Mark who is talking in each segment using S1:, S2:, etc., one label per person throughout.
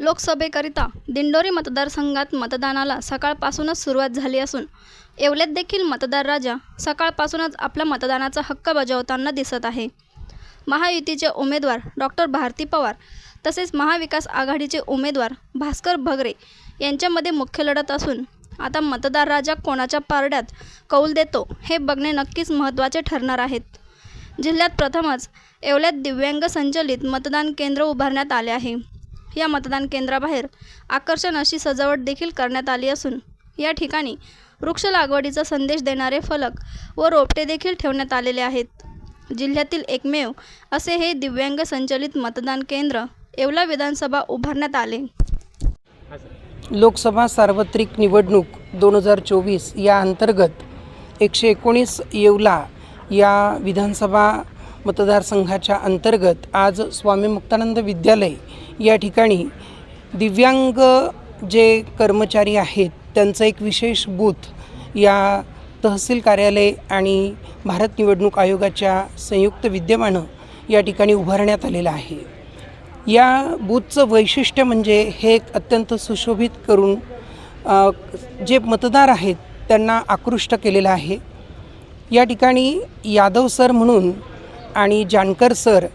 S1: लोकसभेकरिता दिंडोरी मतदारसंघात मतदानाला सकाळपासूनच सुरुवात झाली असून येवल्यात देखील मतदार राजा सकाळपासूनच आपला मतदानाचा हक्क बजावताना दिसत आहे. महायुतीचे उमेदवार डॉक्टर भारती पवार तसेच महाविकास आघाडीचे उमेदवार भास्कर भगरे यांच्यामध्ये मुख्य लढत असून आता मतदार राजा कोणाच्या पारड्यात कौल देतो हे बघणे नक्कीच महत्त्वाचे ठरणार आहेत. जिल्ह्यात प्रथमच येवल्यात दिव्यांग संचलित मतदान केंद्र उभारण्यात आले आहे. या मतदान केंद्राबाहेर आकर्षण अशी सजावट देखील करण्यात आली असून या ठिकाणी वृक्ष लागवडीचा संदेश देणारे फलक व रोपटे देखील ठेवण्यात आलेले आहेत. जिल्ह्यातील एकमेव असे हे दिव्यांग संचलित मतदान केंद्र येवला विधानसभा उभारण्यात आले.
S2: लोकसभा सार्वत्रिक निवडणूक दोन हजार चोवीस या अंतर्गत एकशे एकोणीस येवला या विधानसभा मतदारसंघाच्या अंतर्गत आज स्वामी मुक्तानंद विद्यालय या ठिकाणी दिव्यांग जे कर्मचारी आहेत त्यांचं एक विशेष बूथ या तहसील कार्यालय आणि भारत निवडणूक आयोगाच्या संयुक्त विद्यमानं या ठिकाणी उभारण्यात आलेलं आहे. या बूथचं वैशिष्ट्य म्हणजे हे एक अत्यंत सुशोभित करून जे मतदार आहेत त्यांना आकृष्ट केलेलं आहे. या ठिकाणी यादव सर म्हणून आणि जानकर सर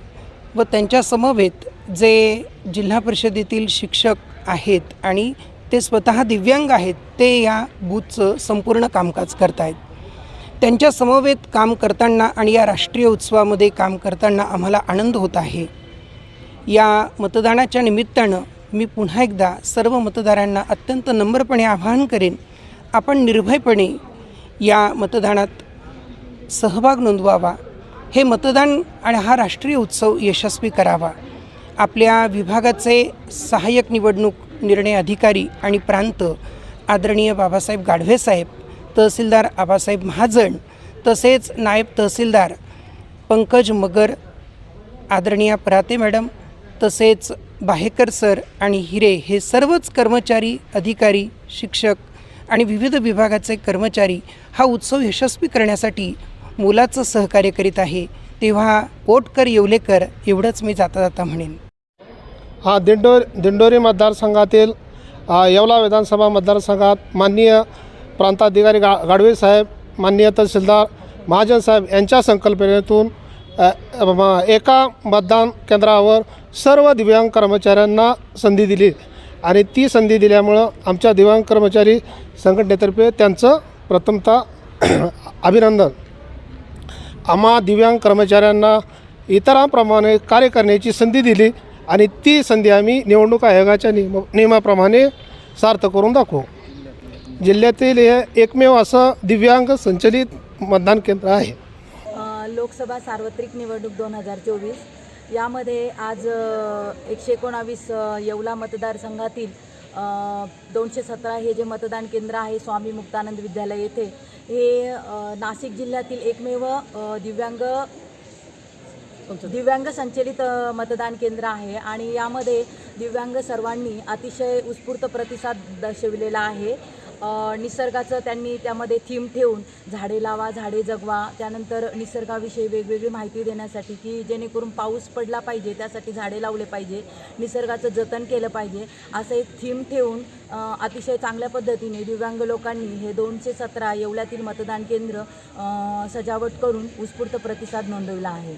S2: व त्यांच्या समवेत जे जिल्हा परिषदेतील शिक्षक आहेत आणि ते स्वतः दिव्यांग आहेत ते या बूथचं संपूर्ण कामकाज करत आहेत त्यांच्या समवेत काम करताना आणि या राष्ट्रीय उत्सवामध्ये काम करताना आम्हाला आनंद होत आहे. या मतदानाच्या निमित्तानं मी पुन्हा एकदा सर्व मतदारांना अत्यंत नम्रपणे आवाहन करेन आपण निर्भयपणे या मतदानात सहभाग नोंदवावा. हे मतदान आणि हा राष्ट्रीय उत्सव यशस्वी करावा. आपल्या विभागाचे सहाय्यक निवडणूक निर्णय अधिकारी आणि प्रांत आदरणीय बाबासाहेब गाढवे साहेब तहसीलदार आबासाहेब महाजन तसेच नायब तहसीलदार पंकज मगर आदरणीय पराते मॅडम तसेच बाहेकर सर आणि हिरे हे सर्वच कर्मचारी अधिकारी शिक्षक आणि विविध विभागाचे कर्मचारी हा उत्सव यशस्वी करण्यासाठी मुलाचं सहकार्य करीत आहे तेव्हा ओटकर येवलेकर एवढंच मी जाता जाता म्हणेन.
S3: हा दिंडोर दिंडोरी मतदारसंघातील येवला विधानसभा मतदारसंघात माननीय प्रांताधिकारी गा गाडवे साहेब माननीय तहसीलदार महाजन साहेब यांच्या संकल्पनेतून एका मतदान केंद्रावर सर्व दिव्यांग कर्मचाऱ्यांना संधी दिली आणि ती संधी दिल्यामुळं आमच्या दिव्यांग कर्मचारी संघटनेतर्फे त्यांचं प्रथमतः अभिनंदन. आम्हा दिव्यांग कर्मचाऱ्यांना इतरांप्रमाणे कार्य करण्याची संधी दिली आणि ती संधी आम्ही निवडणूक आयोगाच्या नियम नियमाप्रमाणे सार्थ करून दाखवू. जिल्ह्यातील हे एकमेव असं दिव्यांग संचलित मतदान केंद्र आहे.
S4: लोकसभा सार्वत्रिक निवडणूक दोन हजार चोवीस. यामध्ये आज एकशे एकोणावीस येवला मतदारसंघातील दोनशे सतरा हे जे मतदान केंद्र आहे स्वामी मुक्तानंद विद्यालय येथे हे नाशिक जिल्ह्यातील एकमेव दिव्यांग दिव्यांग संचलित मतदान केंद्र आहे आणि यामध्ये दिव्यांग सर्वांनी अतिशय उत्स्फूर्त प्रतिसाद दर्शविलेला आहे. निसर्गाचं त्यांनी त्यामध्ये थीम ठेवून झाडे लावा झाडे जगवा त्यानंतर निसर्गाविषयी वेगवेगळी माहिती देण्यासाठी की जेणेकरून पाऊस पडला पाहिजे त्यासाठी झाडे लावले पाहिजे निसर्गाचं जतन केलं पाहिजे असं एक थीम ठेवून अतिशय चांगल्या पद्धतीने दिव्यांग लोकांनी हे दोनशे सतरा येवल्यातील मतदान केंद्र सजावट करून उत्स्फूर्त प्रतिसाद नोंदवला आहे.